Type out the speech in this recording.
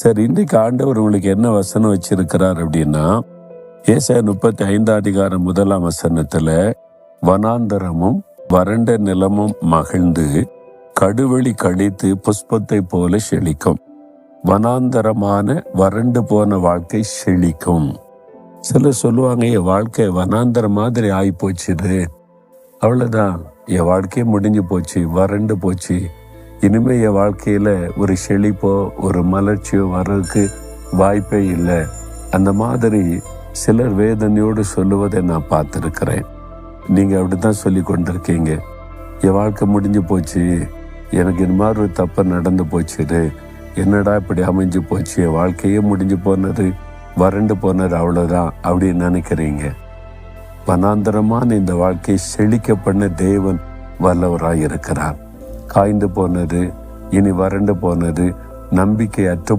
சரி இன்றைக்கு ஆண்டவர் உங்களுக்கு என்ன வசனம் வச்சிருக்கிறார் அப்படின்னா ஏசாயா முப்பத்தி ஐந்தாம் அதிகாரம் முதலாம் வசனத்துல வனாந்தரமும் வறண்ட நிலமும் மகிழ்ந்து கடுவெளி கழித்து புஷ்பத்தை போல செழிக்கும். வனாந்தரமான வறண்டு போன வாழ்க்கை செழிக்கும். சிலர் சொல்லுவாங்க என் வாழ்க்கை வனாந்தரம் மாதிரி ஆகி போச்சுது அவ்வளவுதான். என் வாழ்க்கையே முடிஞ்சு போச்சு வறண்டு போச்சு. இனிமே என் வாழ்க்கையில் ஒரு செழிப்போ ஒரு மலர்ச்சியோ வர்றதுக்கு வாய்ப்பே இல்லை. அந்த மாதிரி சிலர் வேதனையோடு சொல்லுவதை நான் பார்த்துருக்கிறேன். அப்படி தான் சொல்லி கொண்டிருக்கீங்க. என் வாழ்க்கை முடிஞ்சு போச்சு. எனக்கு இந்த மாதிரி ஒரு தப்பு நடந்து போச்சுது. என்னடா இப்படி அமைஞ்சு போச்சு? என் வாழ்க்கையே முடிஞ்சு போனது வறண்டு போனது அவ்வளோதான் அப்படின்னு நினைக்கிறீங்க. வனாந்தரமான இந்த வாழ்க்கையை செழிக்க பண்ண தேவன் வல்லவராக இருக்கிறார் காய்ந்து போனது இனி வறண்டு போனது நம்பிக்கை அற்று